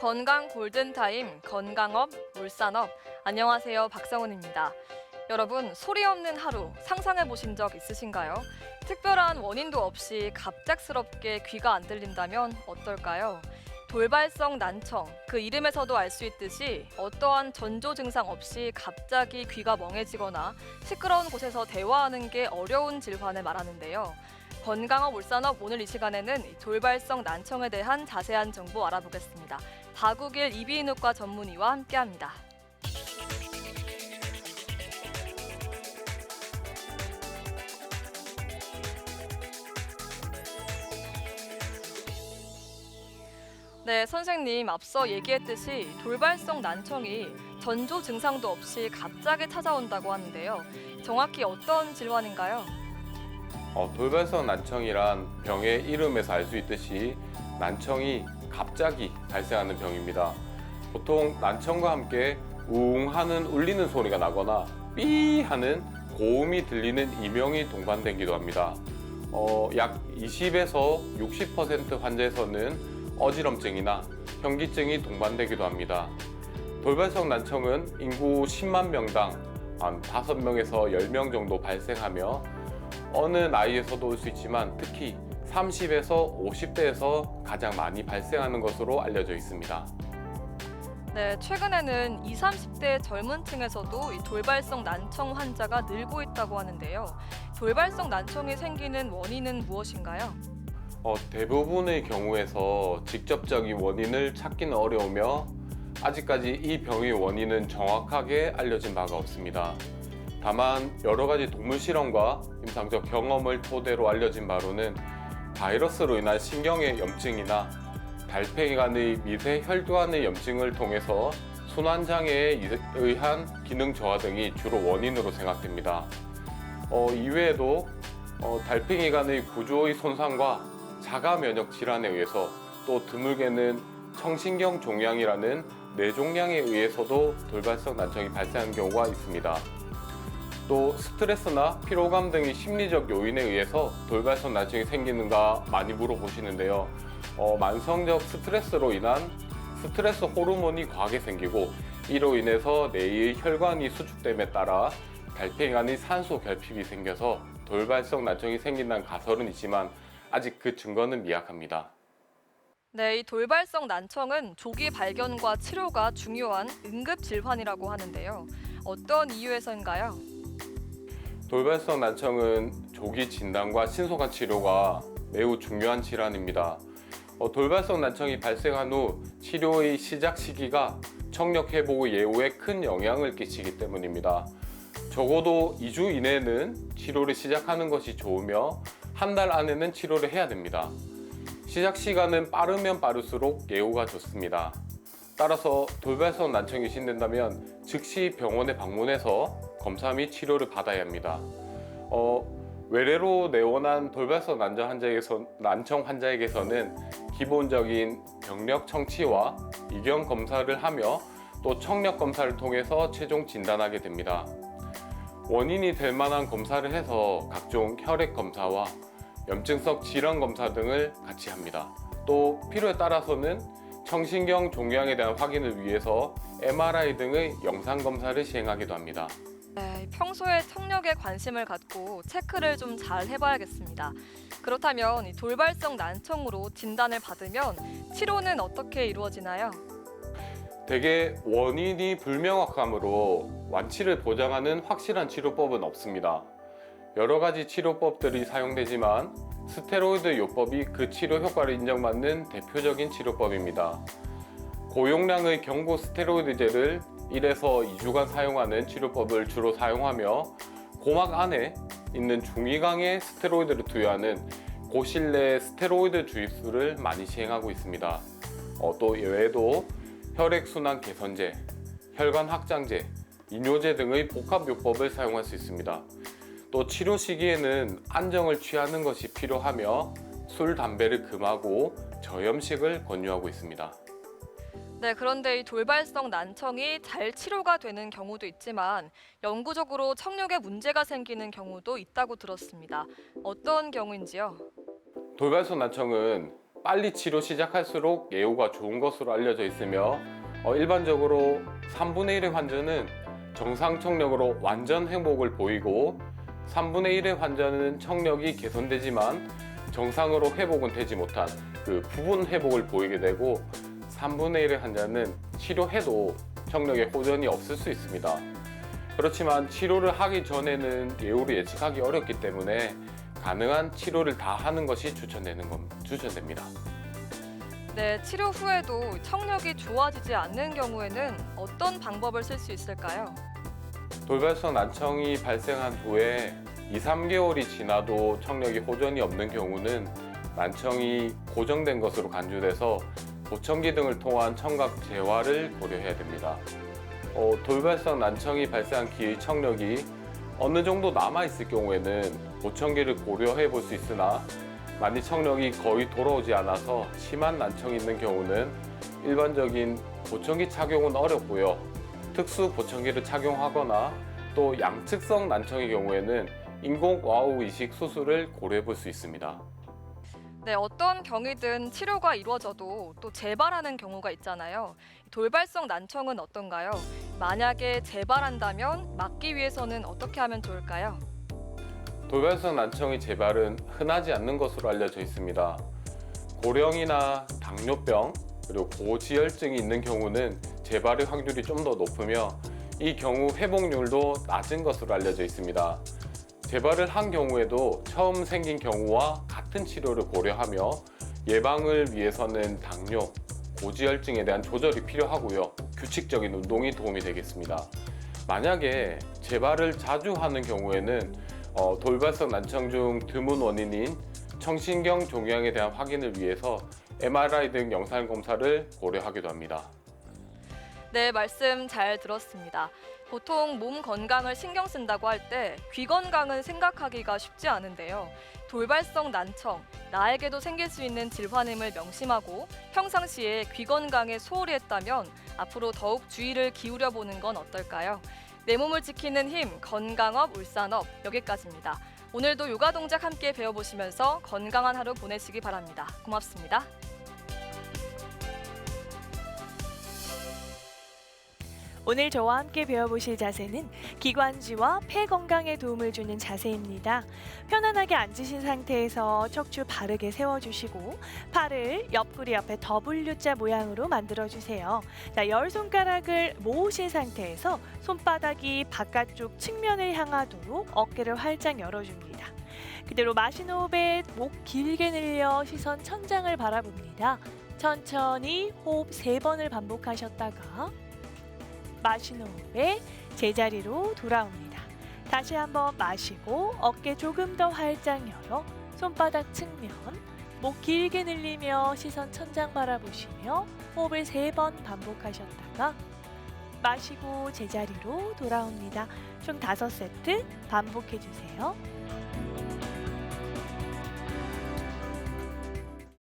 건강 골든타임 건강업 물산업 안녕하세요 박성훈입니다. 여러분 소리 없는 하루 상상해 보신 적 있으신가요? 특별한 원인도 없이 갑작스럽게 귀가 안 들린다면 어떨까요? 돌발성 난청 그 이름에서도 알 수 있듯이 어떠한 전조 증상 없이 갑자기 귀가 멍해지거나 시끄러운 곳에서 대화하는 게 어려운 질환을 말하는데요. 건강업 울산업 오늘 이 시간에는 이 돌발성 난청에 대한 자세한 정보 알아보겠습니다. 박우길 이비인후과 전문의와 함께합니다. 네, 선생님 앞서 얘기했듯이 돌발성 난청이 전조 증상도 없이 갑자기 찾아온다고 하는데요. 정확히 어떤 질환인가요? 어, 돌발성 난청이란 병의 이름에서 알 수 있듯이 난청이 갑자기 발생하는 병입니다. 보통 난청과 함께 웅 하는 울리는 소리가 나거나 삐 하는 고음이 들리는 이명이 동반되기도 합니다. 어, 약 20에서 60% 환자에서는 어지럼증이나 현기증이 동반되기도 합니다. 돌발성 난청은 인구 10만 명당 한 5명에서 10명 정도 발생하며 어느 나이에서도 올 수 있지만 특히 30에서 50대에서 가장 많이 발생하는 것으로 알려져 있습니다. 네, 최근에는 20, 30대 젊은 층에서도 이 돌발성 난청 환자가 늘고 있다고 하는데요. 돌발성 난청이 생기는 원인은 무엇인가요? 어, 대부분의 경우에서 직접적인 원인을 찾기는 어려우며 아직까지 이 병의 원인은 정확하게 알려진 바가 없습니다. 다만 여러 가지 동물 실험과 임상적 경험을 토대로 알려진 바로는 바이러스로 인한 신경의 염증이나 달팽이 간의 미세 혈관의 염증을 통해서 순환장애에 의한 기능 저하 등이 주로 원인으로 생각됩니다. 어, 이외에도 어, 달팽이 간의 구조의 손상과 자가 면역 질환에 의해서 또 드물게는 청신경 종양이라는 뇌종양에 의해서도 돌발성 난청이 발생하는 경우가 있습니다. 또 스트레스나 피로감 등의 심리적 요인에 의해서 돌발성 난청이 생기는가 많이 물어보시는데요. 어, 만성적 스트레스로 인한 스트레스 호르몬이 과하게 생기고 이로 인해서 뇌의 혈관이 수축됨에 따라 달팽이 간의 산소 결핍이 생겨서 돌발성 난청이 생긴다는 가설은 있지만 아직 그 증거는 미약합니다. 네, 이 돌발성 난청은 조기 발견과 치료가 중요한 응급 질환이라고 하는데요. 어떤 이유에서인가요? 돌발성 난청은 조기 진단과 신속한 치료가 매우 중요한 질환입니다. 어, 돌발성 난청이 발생한 후 치료의 시작 시기가 청력 회복의 예후에 큰 영향을 끼치기 때문입니다. 적어도 2주 이내는 치료를 시작하는 것이 좋으며 한 달 안에는 치료를 해야 됩니다. 시작 시간은 빠르면 빠를수록 예후가 좋습니다. 따라서 돌발성 난청이 신된다면 즉시 병원에 방문해서 검사 및 치료를 받아야 합니다. 어, 외래로 내원한 돌발성 난청 환자에게서, 난청 환자에게서는 기본적인 병력 청취와 이경 검사를 하며 또 청력 검사를 통해서 최종 진단하게 됩니다. 원인이 될 만한 검사를 해서 각종 혈액 검사와 염증성 질환 검사 등을 같이 합니다. 또 필요에 따라서는 청신경 종양에 대한 확인을 위해서 MRI 등의 영상 검사를 시행하기도 합니다. 네, 평소에 청력에 관심을 갖고 체크를 좀 잘 해봐야겠습니다. 그렇다면 이 돌발성 난청으로 진단을 받으면 치료는 어떻게 이루어지나요? 대개 원인이 불명확하므로 완치를 보장하는 확실한 치료법은 없습니다. 여러 가지 치료법들이 사용되지만 스테로이드 요법이 그 치료 효과를 인정받는 대표적인 치료법입니다. 고용량의 경구 스테로이드제를 1에서 2주간 사용하는 치료법을 주로 사용하며 고막 안에 있는 중위강의 스테로이드를 투여하는 고실내 스테로이드 주입술을 많이 시행하고 있습니다. 어, 또 외에도 혈액순환 개선제, 혈관 확장제, 이뇨제 등의 복합요법을 사용할 수 있습니다. 또 치료 시기에는 안정을 취하는 것이 필요하며 술, 담배를 금하고 저염식을 권유하고 있습니다. 네, 그런데 이 돌발성 난청이 잘 치료가 되는 경우도 있지만 영구적으로 청력에 문제가 생기는 경우도 있다고 들었습니다. 어떤 경우인지요? 돌발성 난청은 빨리 치료 시작할수록 예후가 좋은 것으로 알려져 있으며 어, 일반적으로 3분의 1의 환자는 정상 청력으로 완전 행복을 보이고 3분의 1의 환자는 청력이 개선되지만 정상으로 회복은 되지 못한 그 부분 회복을 보이게 되고 3분의 1의 환자는 치료해도 청력에 호전이 없을 수 있습니다. 그렇지만 치료를 하기 전에는 예후를 예측하기 어렵기 때문에 가능한 치료를 다 하는 것이 추천되는 것, 추천됩니다. 네, 치료 후에도 청력이 좋아지지 않는 경우에는 어떤 방법을 쓸 수 있을까요? 돌발성 난청이 발생한 후에 2, 3개월이 지나도 청력이 호전이 없는 경우는 난청이 고정된 것으로 간주돼서 보청기 등을 통한 청각 재활을 고려해야 됩니다. 어, 돌발성 난청이 발생한 기의 청력이 어느 정도 남아 있을 경우에는 보청기를 고려해 볼 수 있으나 만일 청력이 거의 돌아오지 않아서 심한 난청이 있는 경우는 일반적인 보청기 착용은 어렵고요. 특수 보청기를 착용하거나 또 양측성 난청의 경우에는 인공 와우 이식 수술을 고려해 볼 수 있습니다. 네, 어떤 병이든 치료가 이루어져도 또 재발하는 경우가 있잖아요. 돌발성 난청은 어떤가요? 만약에 재발한다면 막기 위해서는 어떻게 하면 좋을까요? 돌발성 난청의 재발은 흔하지 않는 것으로 알려져 있습니다. 고령이나 당뇨병 그리고 고지혈증이 있는 경우는 재발의 확률이 좀 더 높으며 이 경우 회복률도 낮은 것으로 알려져 있습니다. 재발을 한 경우에도 처음 생긴 경우와 같은 치료를 고려하며 예방을 위해서는 당뇨, 고지혈증에 대한 조절이 필요하고요. 규칙적인 운동이 도움이 되겠습니다. 만약에 재발을 자주 하는 경우에는 어, 돌발성 난청 중 드문 원인인 청신경 종양에 대한 확인을 위해서 MRI 등 영상 검사를 고려하기도 합니다. 네, 말씀 잘 들었습니다. 보통 몸 건강을 신경 쓴다고 할 때 귀 건강은 생각하기가 쉽지 않은데요. 돌발성 난청, 나에게도 생길 수 있는 질환임을 명심하고 평상시에 귀 건강에 소홀히 했다면 앞으로 더욱 주의를 기울여 보는 건 어떨까요? 내 몸을 지키는 힘, 건강업, 울산업 여기까지입니다. 오늘도 요가 동작 함께 배워보시면서 건강한 하루 보내시기 바랍니다. 고맙습니다. 오늘 저와 함께 배워보실 자세는 기관지와 폐 건강에 도움을 주는 자세입니다. 편안하게 앉으신 상태에서 척추 바르게 세워주시고 팔을 옆구리 옆에 W자 모양으로 만들어주세요. 자, 열 손가락을 모으신 상태에서 손바닥이 바깥쪽 측면을 향하도록 어깨를 활짝 열어줍니다. 그대로 마신 호흡에 목 길게 늘려 시선 천장을 바라봅니다. 천천히 호흡 세 번을 반복하셨다가 마신 호흡에 제자리로 돌아옵니다. 다시 한번 마시고 어깨 조금 더 활짝 열어 손바닥 측면 목 길게 늘리며 시선 천장 바라보시며 호흡을 세 번 반복하셨다가 마시고 제자리로 돌아옵니다. 총 다섯 세트 반복해 주세요.